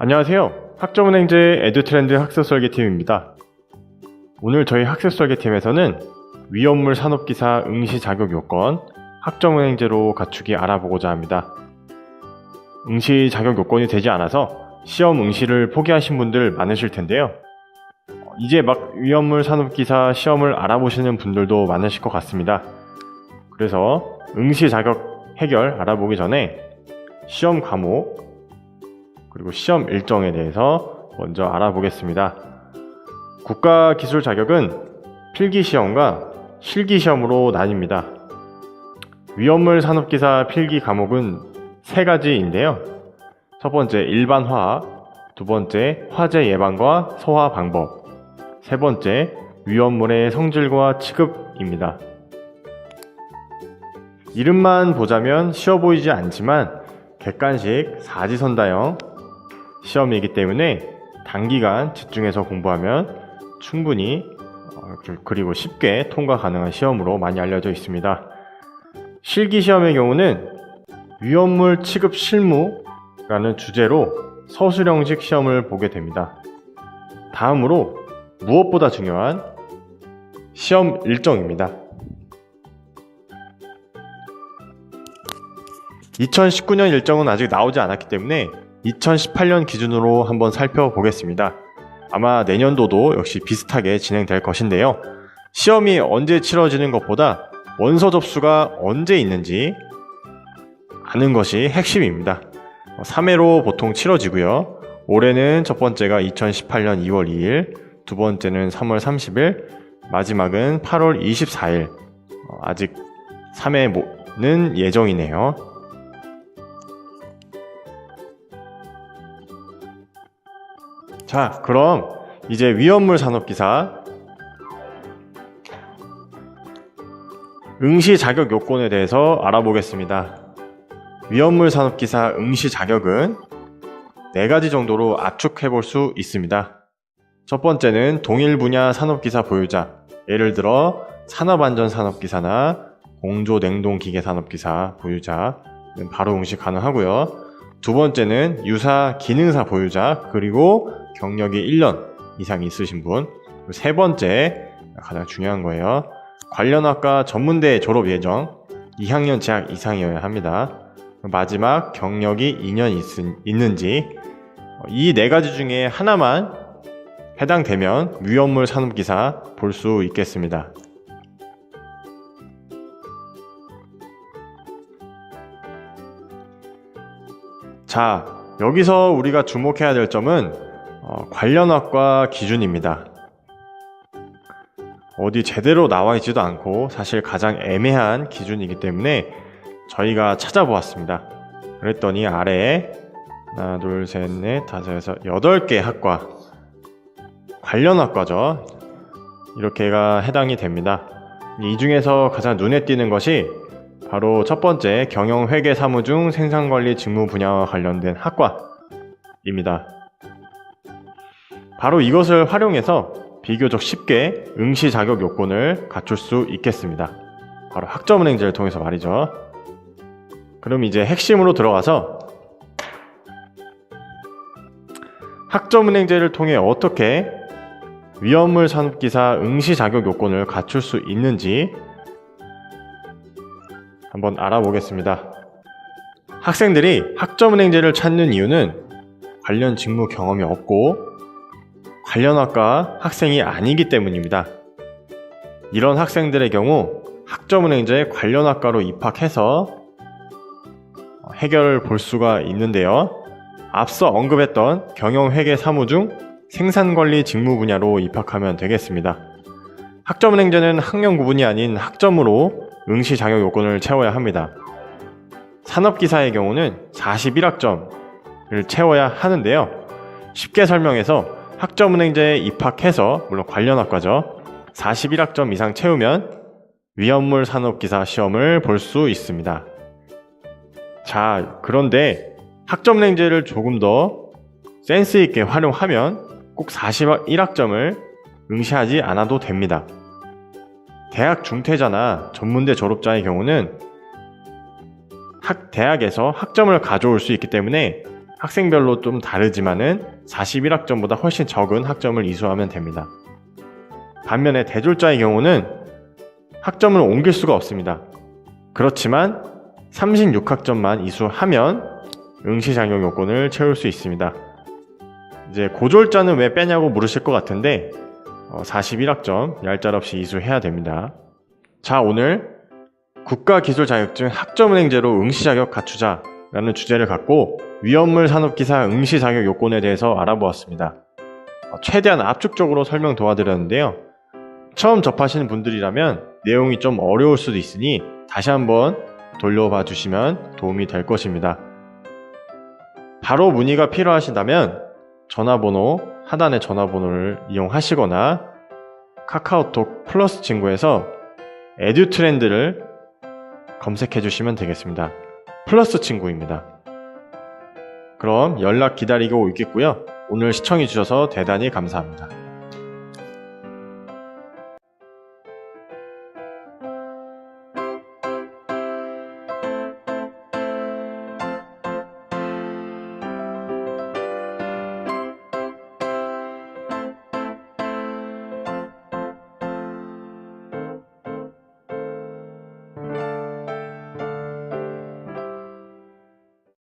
안녕하세요. 학점은행제 에듀트렌드 학습설계팀입니다. 오늘 저희 학습설계팀에서는 위험물 산업기사 응시 자격 요건 학점은행제로 갖추기 알아보고자 합니다. 응시 자격 요건이 되지 않아서 시험 응시를 포기하신 분들 많으실 텐데요. 어, 이제 막 위험물 산업기사 시험을 알아보시는 분들도 많으실 것 같습니다. 그래서 응시 자격 해결 알아보기 전에 시험 과목 그리고 시험 일정에 대해서 먼저 알아보겠습니다. 국가 기술 자격은 필기 시험과 실기 시험으로 나뉩니다. 위험물 산업기사 필기 과목은 세 가지인데요. 첫 번째 일반 화학, 두 번째 화재 예방과 소화 방법, 세 번째 위험물의 성질과 취급입니다. 이름만 보자면 쉬워 보이지 않지만 객관식 사지선다형 시험이기 때문에 단기간 집중해서 공부하면 충분히 어, 그리고 쉽게 통과 가능한 시험으로 많이 알려져 있습니다. 실기 시험의 경우는 위험물 취급 실무라는 주제로 서술형식 시험을 보게 됩니다. 다음으로 무엇보다 중요한 시험 일정입니다. 2019년 일정은 아직 나오지 않았기 때문에 2018년 기준으로 한번 살펴보겠습니다. 아마 내년도도 역시 비슷하게 진행될 것인데요. 시험이 언제 치러지는 것보다 원서 접수가 언제 있는지 아는 것이 핵심입니다. 3회로 보통 치러지고요. 올해는 첫 번째가 2018년 2월 2일, 두 번째는 3월 30일, 마지막은 8월 24일. 어, 아직 3회는 예정이네요. 자, 그럼 이제 위험물 산업기사 응시 자격 요건에 대해서 알아보겠습니다. 위험물 산업기사 응시 자격은 네 가지 정도로 압축해 볼 수 있습니다. 첫 번째는 동일 분야 산업기사 보유자, 예를 들어 산업안전산업기사나 공조냉동기계산업기사 보유자는 바로 응시 가능하고요. 두 번째는 유사 기능사 보유자, 그리고 경력이 1년 이상 있으신 분. 세 번째, 가장 중요한 거예요. 관련 학과 전문대 졸업 예정 2학년 재학 이상이어야 합니다. 마지막 경력이 2년 있, 있는지 이 네 가지 중에 하나만 해당되면 위험물 산업기사 볼 수 있겠습니다. 자, 여기서 우리가 주목해야 될 점은 어, 관련 학과 기준입니다. 어디 제대로 나와 있지도 않고 사실 가장 애매한 기준이기 때문에 저희가 찾아보았습니다. 그랬더니 아래에 하나, 둘, 셋, 넷, 다섯, 여섯, 여덟 개 학과 관련 학과죠. 이렇게가 해당이 됩니다. 이 중에서 가장 눈에 띄는 것이 바로 첫 번째 경영회계 사무 중 생산관리 직무 분야와 관련된 학과입니다. 바로 이것을 활용해서 비교적 쉽게 응시 자격 요건을 갖출 수 있겠습니다. 바로 학점은행제를 통해서 말이죠. 그럼 이제 핵심으로 들어가서 학점은행제를 통해 어떻게 위험물 산업기사 응시 자격 요건을 갖출 수 있는지 한번 알아보겠습니다. 학생들이 학점은행제를 찾는 이유는 관련 직무 경험이 없고 관련 학과 학생이 아니기 때문입니다. 이런 학생들의 경우 학점은행제 관련 학과로 입학해서 해결을 볼 수가 있는데요. 앞서 언급했던 경영회계 사무 중 생산관리 직무 분야로 입학하면 되겠습니다. 학점은행제는 학년 구분이 아닌 학점으로 응시 자격 요건을 채워야 합니다. 산업기사의 경우는 41학점을 채워야 하는데요. 쉽게 설명해서 학점은행제에 입학해서 물론 관련 학과죠. 41학점 이상 채우면 위험물 산업기사 시험을 볼 수 있습니다. 자, 그런데 학점은행제를 조금 더 센스 있게 활용하면 꼭 41학점을 응시하지 않아도 됩니다. 대학 중퇴자나 전문대 졸업자의 경우는 학, 대학에서 학점을 가져올 수 있기 때문에 학생별로 좀 다르지만은 41학점보다 훨씬 적은 학점을 이수하면 됩니다. 반면에 대졸자의 경우는 학점을 옮길 수가 없습니다. 그렇지만 36학점만 이수하면 응시 자격 요건을 채울 수 있습니다. 이제 고졸자는 왜 빼냐고 물으실 것 같은데 어, 41학점 얄짤없이 이수해야 됩니다. 자 오늘 국가기술 자격증 학점은행제로 응시 자격 갖추자 라는 주제를 갖고 위험물 산업기사 응시 자격 요건에 대해서 알아보았습니다. 어, 최대한 압축적으로 설명 도와드렸는데요. 처음 접하시는 분들이라면 내용이 좀 어려울 수도 있으니 다시 한번 돌려봐 주시면 도움이 될 것입니다. 바로 문의가 필요하신다면 전화번호 하단의 전화번호를 이용하시거나 카카오톡 플러스 친구에서 에듀 트렌드를 검색해 주시면 되겠습니다. 플러스 친구입니다. 그럼 연락 기다리고 있겠고요. 오늘 시청해 주셔서 대단히 감사합니다.